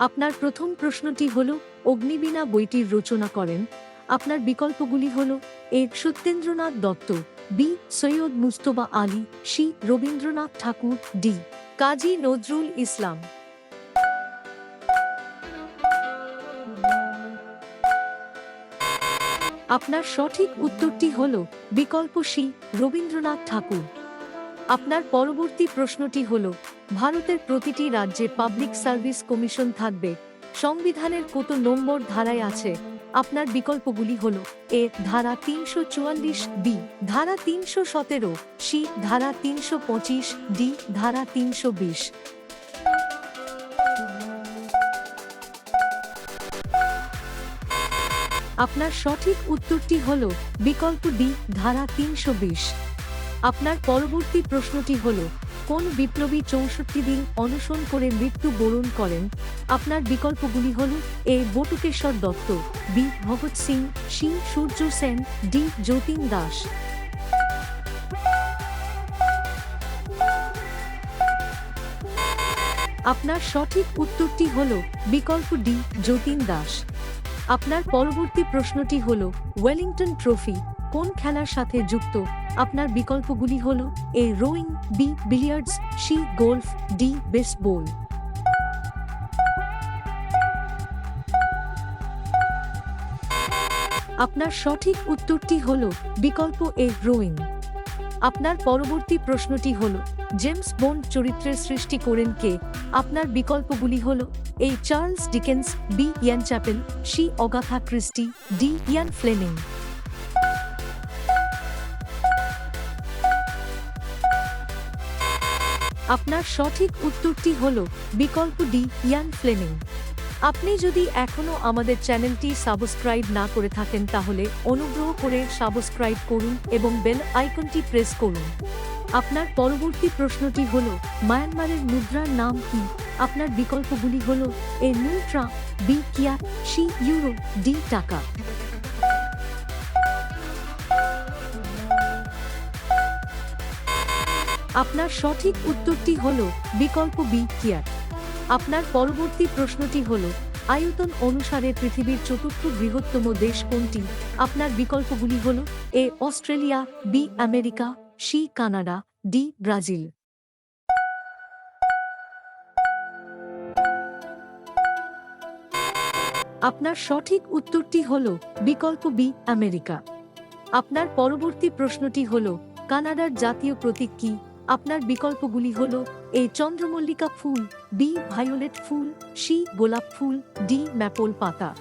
আপনার প্রথম প্রশ্নটি হল, অগ্নিবীণা বইটির রচনা করেন। আপনার বিকল্পগুলি হল, A. Satyendranath Dutta, B. Syed Mujtaba Ali, C. Rabindranath Tagore, D. Kazi Nazrul Islam. আপনার সঠিক উত্তরটি হল, বিকল্প সি. রবীন্দ্রনাথ ঠাকুর। আপনার পরবর্তী প্রশ্নটি হল, ভারতের প্রতিটি রাজ্যে পাবলিক সার্ভিস কমিশন থাকবে, সংবিধানের কত নম্বর ধারায় আছে, আপনার বিকল্পগুলি হল, এ, ধারা তিনশো চুয়াল্লিশ, বি, ধারা তিনশো সতেরো, সি, ধারা তিনশো পঁচিশ, ডি, ধারা তিনশো বিশ। আপনার সঠিক উত্তরটি হল, বিকল্প ডি, ধারা তিনশো বিশ। আপনার পরবর্তী প্রশ্নটি হল, কোন বিপ্লবী চৌষট্টি দিন অনশন করে মৃত্যু বরণ করেন? আপনার বিকল্পগুলি হল, A. Batukeshwar Dutt, B. Bhagat Singh, C. Surya Sen, D. Jatin Das. আপনার সঠিক উত্তরটি হল, বিকল্প ডি. যতীন দাস। আপনার পরবর্তী প্রশ্নটি হল, ওয়েলিংটন ট্রফি কোন খেলার সাথে যুক্ত? আপনার বিকল্পগুলি হল A rowing B billiards C golf D baseball আপনার সঠিক উত্তরটি হল বিকল্প এ রোয়িং আপনার পরবর্তী প্রশ্নটি হল জেমস বন্ড চরিত্রের সৃষ্টি করেন কে? আপনার বিকল্পগুলি হল A Charles Dickens B Ian Chappell C Agatha Christie D Ian Fleming আপনার সঠিক উত্তরটি হল বিকল্প ডি, ইয়ান ফ্লেমিং। আপনি যদি এখনও আমাদের চ্যানেলটি সাবস্ক্রাইব না করে থাকেন তাহলে অনুগ্রহ করে সাবস্ক্রাইব করুন এবং বেল আইকনটি প্রেস করুন। আপনার পরবর্তী প্রশ্নটি হল, মায়ানমারের মুদ্রার নাম কি? আপনার বিকল্পগুলি হল এ নুট্রা বি, কিয়া, সি, ইউরো, ডি, টাকা। আপনার সঠিক উত্তরটি হল বিকল্প বি কিয়াট আপনার পরবর্তী প্রশ্নটি হল, আয়তন অনুসারে পৃথিবীর চতুর্থ বৃহত্তম দেশ কোনটি? আপনার বিকল্পগুলি হল, A, Australia, B, America, C, Canada, D, Brazil. আপনার সঠিক উত্তরটি হল, বিকল্প বি, আমেরিকা। আপনার পরবর্তী প্রশ্নটি হল, কানাডার জাতীয় প্রতীক কি? আপনার বিকল্পগুলি হল এ চন্দ্রমল্লিকা ফুল, বি ভায়োলেট ফুল, সি গোলাপ ফুল, ডি ম্যাপল পাতা।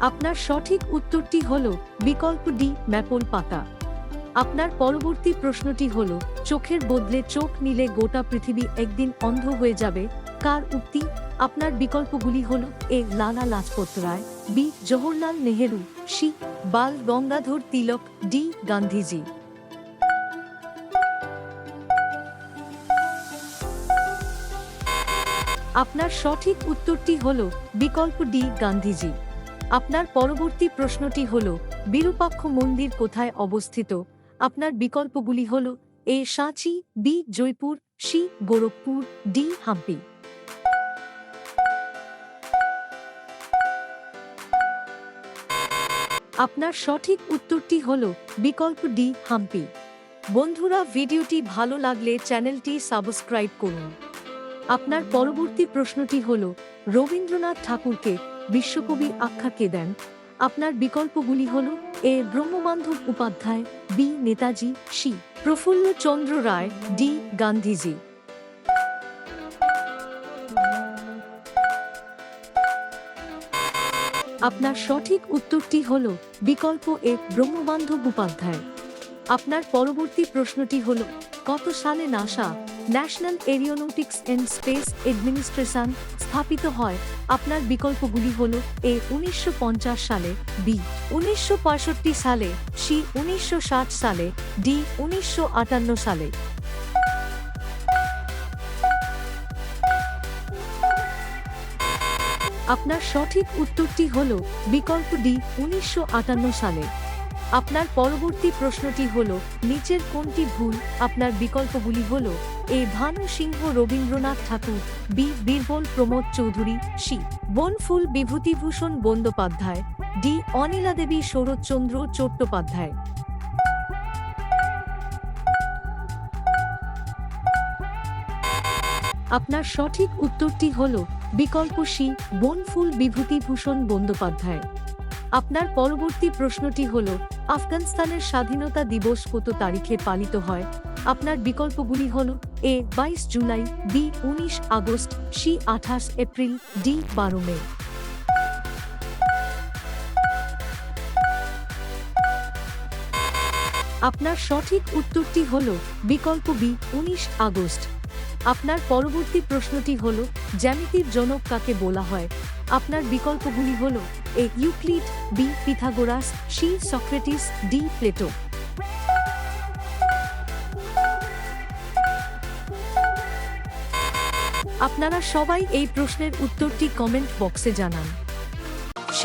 আপনার সঠিক উত্তরটি হল বিকল্প ডি ম্যাপল পাতা। আপনার পরবর্তী প্রশ্নটি হল, চোখের বদলে চোখ নিলে গোটা পৃথিবী একদিন অন্ধ হয়ে যাবে, কার উক্তি? আপনার বিকল্পগুলি হল A Lala Lajpat Rai, B Jawaharlal Nehru, C Bal Gangadhar Tilak, D Gandhiji. আপনার সঠিক উত্তরটি হল বিকল্প ডি গান্ধীজি। আপনার পরবর্তী প্রশ্নটি হল, বিরূপাক্ষ মন্দির কোথায় অবস্থিত? আপনার বিকল্পগুলি হল, এ সাঁচি, B Jaipur, C Gorakhpur, D Hampi. আপনার সঠিক উত্তরটি হল বিকল্প ডি, হাম্পি। বন্ধুরা, ভিডিওটি ভালো লাগলে চ্যানেলটি সাবস্ক্রাইব করুন। আপনার পরবর্তী প্রশ্নটি হল, রবীন্দ্রনাথ ঠাকুরকে বিশ্বকবি আখ্যা কে দেন? আপনার বিকল্পগুলি হল, A, Brahmabandhab Upadhyay, B, Netaji, C Prafulla Chandra Ray, D, Gandhiji. আপনার সঠিক উত্তরটি হল বিকল্প এ ব্রহ্মবান্ধব উপাধ্যায়। আপনার পরবর্তী প্রশ্নটি হল, কত সালে NASA National Aeronautics and Space Administration স্থাপিত হয়? আপনার বিকল্পগুলি হল, এ উনিশশো পঞ্চাশ সালে, বি উনিশশো পঁয়ষট্টি সালে, সি উনিশশো ষাট সালে, ডি উনিশশো আটান্ন সালে। আপনার সঠিক উত্তরটি হল বিকল্প ডি উনিশশো সালে। আপনার পরবর্তী প্রশ্নটি হল, নিচের কোনটি ভুল? আপনার বিকল্পগুলি হল, A. Bhanu Singha Rabindranath Tagore, B. Birbal Pramod Chowdhury, C. Banaphul Bibhutibhushan Bandyopadhyay, D. Anila Debi Saratchandra Chattopadhyay. আপনার সঠিক উত্তরটি হল বিকল্প সি, বনফুল বিভূতিভূষণ বন্দ্যোপাধ্যায়। আপনার পরবর্তী প্রশ্নটি হল, আফগানিস্তানের স্বাধীনতা দিবস কত তারিখে পালিত হয়? আপনার বিকল্পগুলি হল, এ, বাইশ জুলাই, বি, উনিশ আগস্ট, সি, আঠাশ এপ্রিল, ডি, বারো মে। আপনার সঠিক উত্তরটি হল, বিকল্প বি, উনিশ আগস্ট। আপনার পরবর্তী প্রশ্নটি হল, জ্যামিতির জনক কাকে বলা হয়? আপনার বিকল্পগুলি হল, A Euclid, B Pythagoras, C Socrates, D Plato. আপনারা সবাই এই প্রশ্নের উত্তরটি কমেন্ট বক্সে জানান।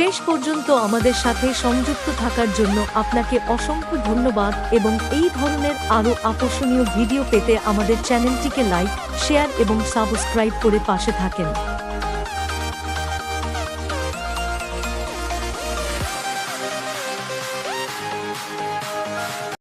শেষ পর্যন্ত আমাদের সাথে সংযুক্ত থাকার জন্য আপনাকে অসংখ্য ধন্যবাদ এবং এই ধরনের আরও আকর্ষণীয় ভিডিও পেতে আমাদের চ্যানেলটিকে লাইক, শেয়ার এবং সাবস্ক্রাইব করে পাশে থাকেন।